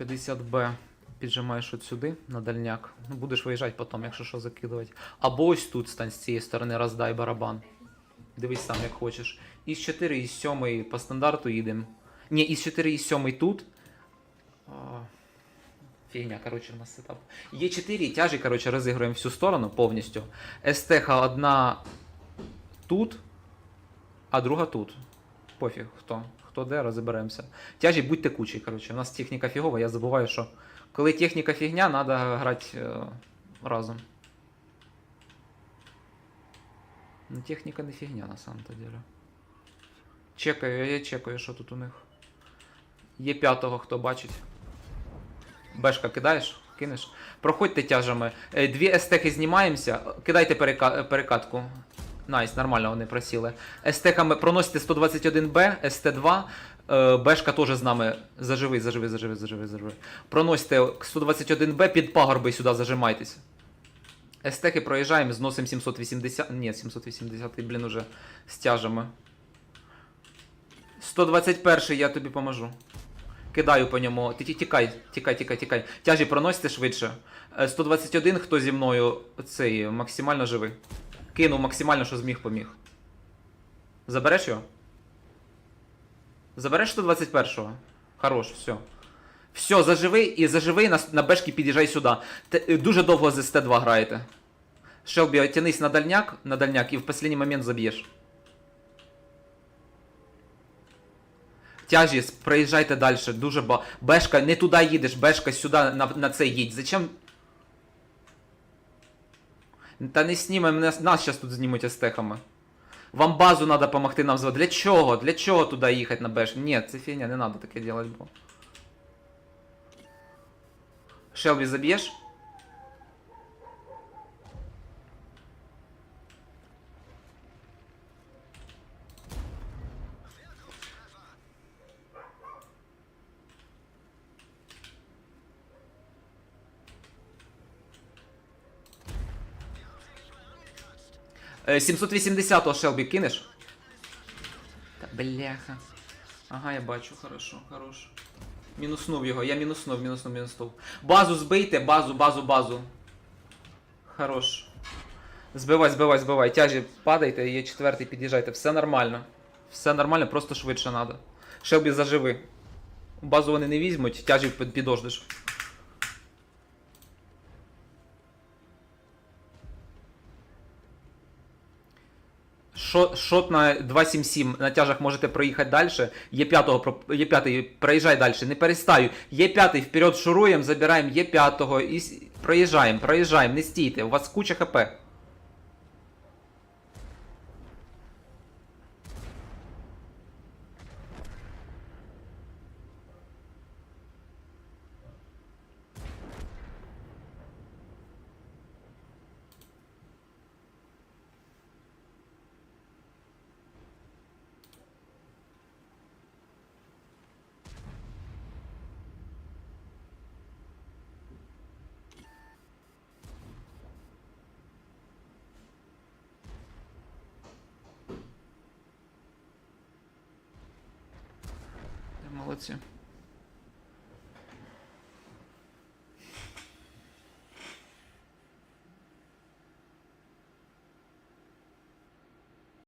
50Б піджимаєш от сюди, на дальняк. Ну, будеш виїжджати потім, якщо що, закидувати. Або ось тут стань з цієї сторони, роздай барабан. Дивись сам, як хочеш. Із 4, із 7 по стандарту їдемо. Ні, із 4, із 7 тут. Фігня, коротше, у нас сетап. Є 4 тяжі, коротше, розігруємо всю сторону повністю. СТХ одна тут, а друга тут. Пофіг, хто. Хто де, розберемося. Тяжі будь текучий, коротше. У нас техніка фігова, я забуваю, що коли техніка фігня, треба грати е, разом. Ну, техніка не фігня на самом-то деле. Чекаю, я чекаю, що тут у них. Є п'ятого, хто бачить. Бешка кидаєш? Кинеш? Проходьте тяжами. Е, Дві естеки знімаємося. Кидайте перека- перекатку. Найс, нормально вони просіли. Естеками проносите 121Б, СТ2. Е, Бешка теж з нами. Заживи, заживи, заживи, заживи, заживи. Проносите 121Б під пагорби сюди зажимайтесь. Естеки проїжджаємо, зносимо 780. Ні, 780, блін, уже з тяжами. 121 я тобі поможу. Кидаю по ньому. Тікай, тікай, тікай, тікай. Тяжі проносите швидше. Е, 121, хто зі мною цей максимально живий. Кинув максимально, що зміг поміг. Забереш його? Забереш 121-го? Хорош, все. Все, заживи і заживи на, на бешки під'їжджай сюди. Те- е, дуже довго з СТ2 граєте. Шелбі, тянись на дальняк, на дальняк і в останній момент заб'єш. Тяжі, с- проїжджайте далі, дуже ба. Бешка, не туди їдеш, бешка сюди на, на це їдь. Зачем? Та не знімемо, нас, зараз тут знімуть естехами. Вам базу треба допомогти нам звати. Для чого? Для чого туди їхати на беш? Ні, це фігня, не треба таке робити, бо. Шелбі заб'єш? 780-го Шелбі кинеш? Та бляха. Ага, я бачу, хорошо, хорош. Мінуснув його, я мінуснув, мінуснув, мінуснув. Базу збийте, базу, базу, базу. Хорош. Збивай, збивай, збивай. Тяжі падайте, є четвертий, під'їжджайте. Все нормально. Все нормально, просто швидше треба. Шелбі заживи. Базу вони не візьмуть, тяжі під- підождеш. Шо- Шот на 277 на тяжах можете проїхати далі. Є п'ятого, є п'ятий, проїжджай далі, не перестаю. Є п'ятий, вперед шуруємо, забираємо, є п'ятого і проїжджаємо, проїжджаємо, не стійте, у вас куча хп. let's see.